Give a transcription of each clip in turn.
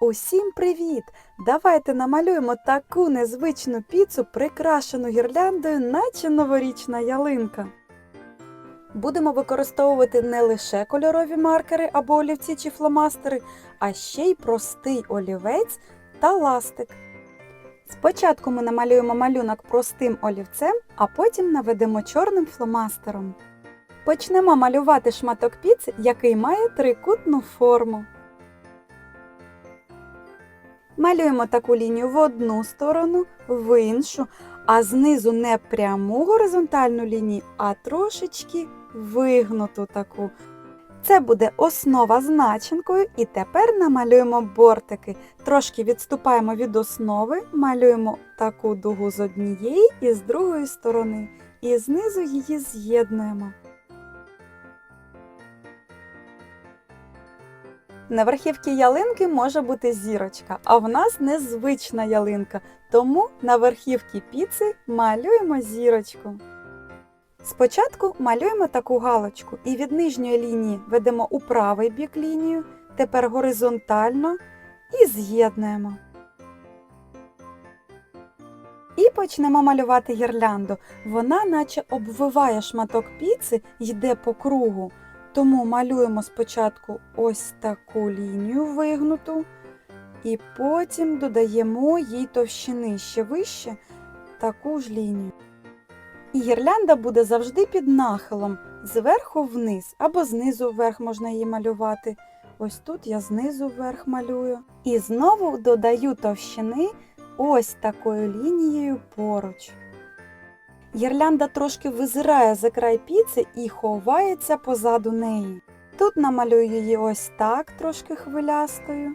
Усім привіт! Давайте намалюємо таку незвичну піцу, прикрашену гірляндою, наче новорічна ялинка. Будемо використовувати не лише кольорові маркери або олівці чи фломастери, а ще й простий олівець та ластик. Спочатку ми намалюємо малюнок простим олівцем, а потім наведемо чорним фломастером. Почнемо малювати шматок піци, який має трикутну форму. Малюємо таку лінію в одну сторону, в іншу, а знизу не пряму горизонтальну лінію, а трошечки вигнуту таку. Це буде основа з і тепер намалюємо бортики. Трошки відступаємо від основи, малюємо таку дугу з однієї і з другої сторони, і знизу її з'єднуємо. На верхівці ялинки може бути зірочка, а в нас незвична ялинка, тому на верхівці піци малюємо зірочку. Спочатку малюємо таку галочку і від нижньої лінії ведемо у правий бік лінію, тепер горизонтально і з'єднуємо. І почнемо малювати гірлянду. Вона наче обвиває шматок піци, йде по кругу. Тому малюємо спочатку ось таку лінію вигнуту, і потім додаємо їй товщини ще вище таку ж лінію. І гірлянда буде завжди під нахилом, зверху вниз або знизу вверх можна її малювати. Ось тут я знизу вверх малюю. І знову додаю товщини ось такою лінією поруч. Гірлянда трошки визирає за край піци і ховається позаду неї. Тут намалюю її ось так, трошки хвилястою.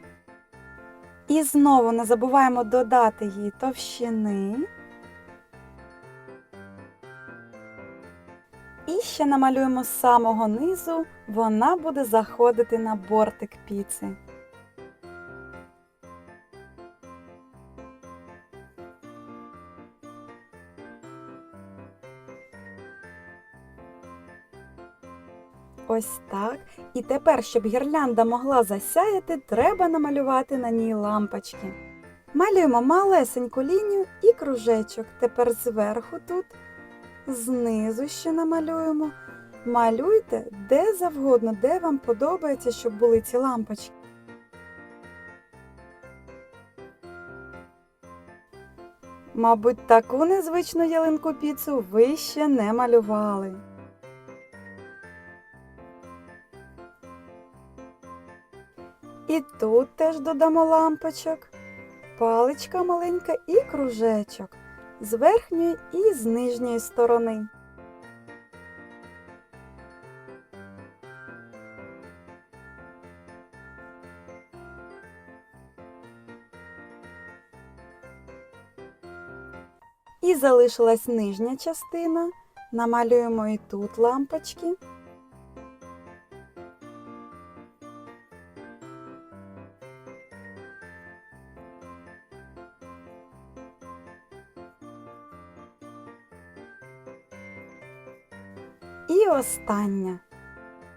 І знову не забуваємо додати їй товщини. І ще намалюємо з самого низу, вона буде заходити на бортик піци. Ось так. І тепер, щоб гірлянда могла засяяти, треба намалювати на ній лампочки. Малюємо малесеньку лінію і кружечок. Тепер зверху тут, знизу ще намалюємо. Малюйте де завгодно, де вам подобається, щоб були ці лампочки. Мабуть, таку незвичну ялинку піцу ви ще не малювали. І тут теж додамо лампочок, паличка маленька і кружечок з верхньої і з нижньої сторони. І залишилась нижня частина. Намалюємо і тут лампочки. І остання.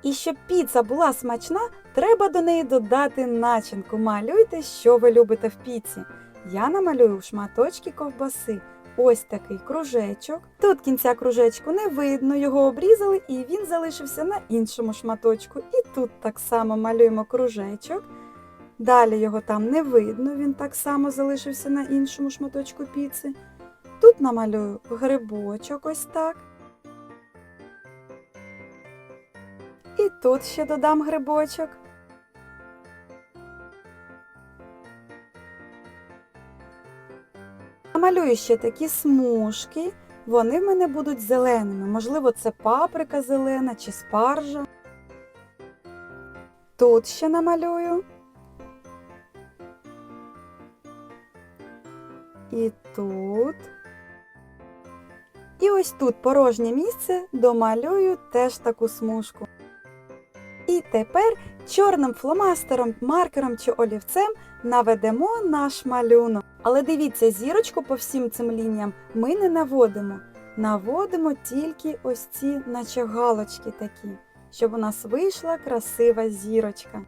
І щоб піца була смачна, треба до неї додати начинку. Малюйте, що ви любите в піці. Я намалюю шматочки ковбаси. Ось такий кружечок. Тут кінця кружечку не видно, його обрізали і він залишився на іншому шматочку. І тут так само малюємо кружечок. Далі його там не видно, він так само залишився на іншому шматочку піци. Тут намалюю грибочок ось так. І тут ще додам грибочок. Намалюю ще такі смужки. Вони в мене будуть зеленими. Можливо, це паприка зелена чи спаржа. Тут ще намалюю. І тут. І ось тут порожнє місце домалюю теж таку смужку. І тепер чорним фломастером, маркером чи олівцем наведемо наш малюнок. Але дивіться, зірочку по всім цим лініям ми не наводимо. Наводимо тільки ось ці, наче галочки такі, щоб у нас вийшла красива зірочка.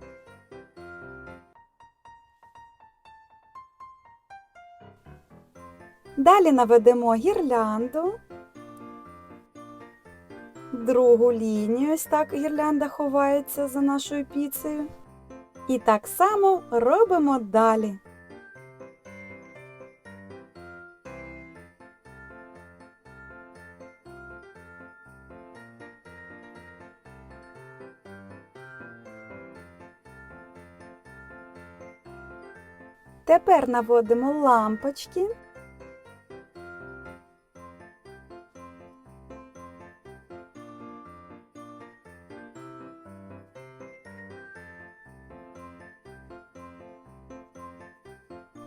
Далі наведемо гірлянду. Другу лінію, ось так гірлянда ховається за нашою піцею. І так само робимо далі. Тепер наводимо лампочки.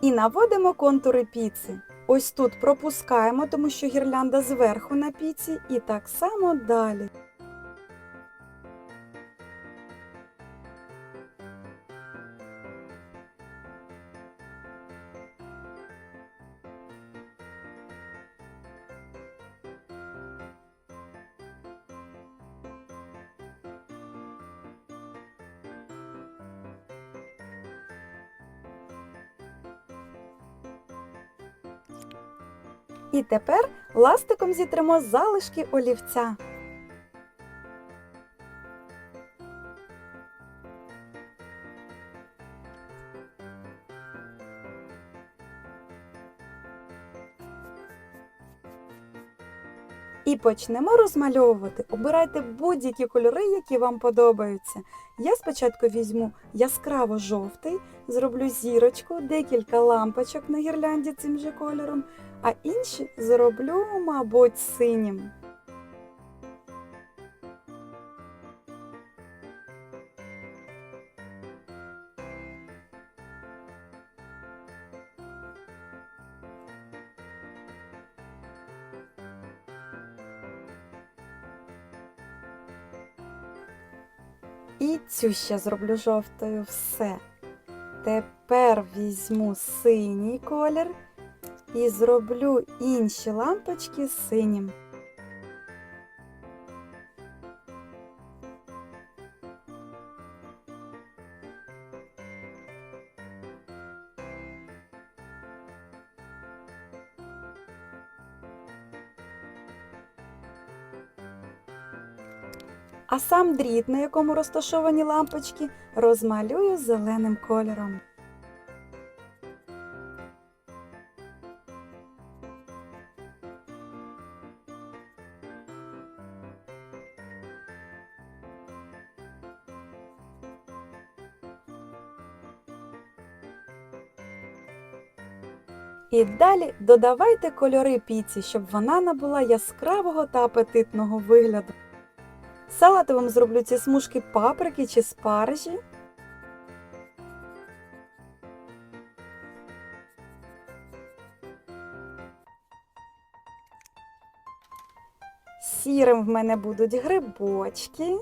І наводимо контури піци. Ось тут пропускаємо, тому що гірлянда зверху на піці, і так само далі. І тепер ластиком зітримо залишки олівця. І почнемо розмальовувати. Обирайте будь-які кольори, які вам подобаються. Я спочатку візьму яскраво жовтий, зроблю зірочку, декілька лампочок на гірлянді цим же кольором, а інші зроблю, мабуть, синім. І цю ще зроблю жовтою. Все. Тепер візьму синій колір і зроблю інші лампочки синім. А сам дріт, на якому розташовані лампочки, розмалюю зеленим кольором. І далі додавайте кольори піці, щоб вона набула яскравого та апетитного вигляду. Салатовим зроблю ці смужки паприки чи спаржі. Сірим в мене будуть грибочки.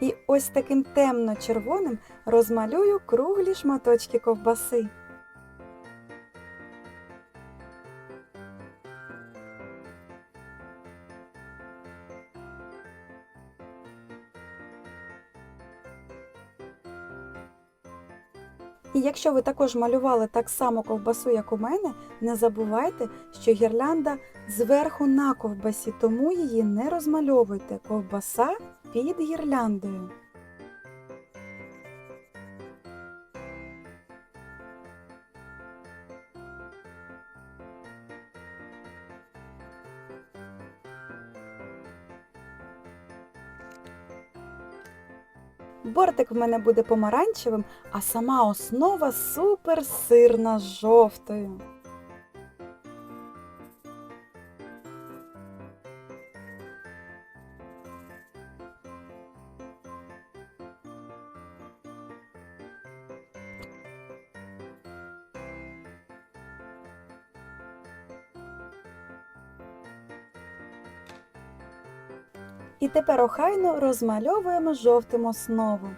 І ось таким темно-червоним розмалюю круглі шматочки ковбаси. І якщо ви також малювали так само ковбасу, як у мене, не забувайте, що гірлянда зверху на ковбасі, тому її не розмальовуйте. Ковбаса під гірляндою. Бортик в мене буде помаранчевим, а сама основа супер сирна жовтою. І тепер охайно розмальовуємо жовтим основу.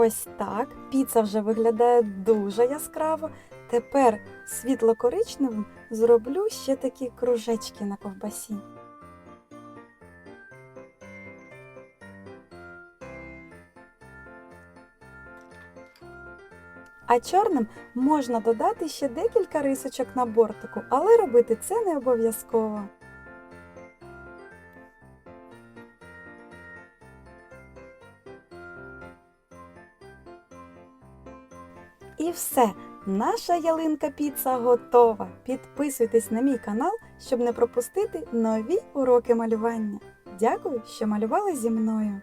Ось так. Піца вже виглядає дуже яскраво. Тепер світло-коричневим зроблю ще такі кружечки на ковбасі. А чорним можна додати ще декілька рисочок на бортику, але робити це не обов'язково. І все, наша ялинка піца готова. Підписуйтесь на мій канал, щоб не пропустити нові уроки малювання. Дякую, що малювали зі мною.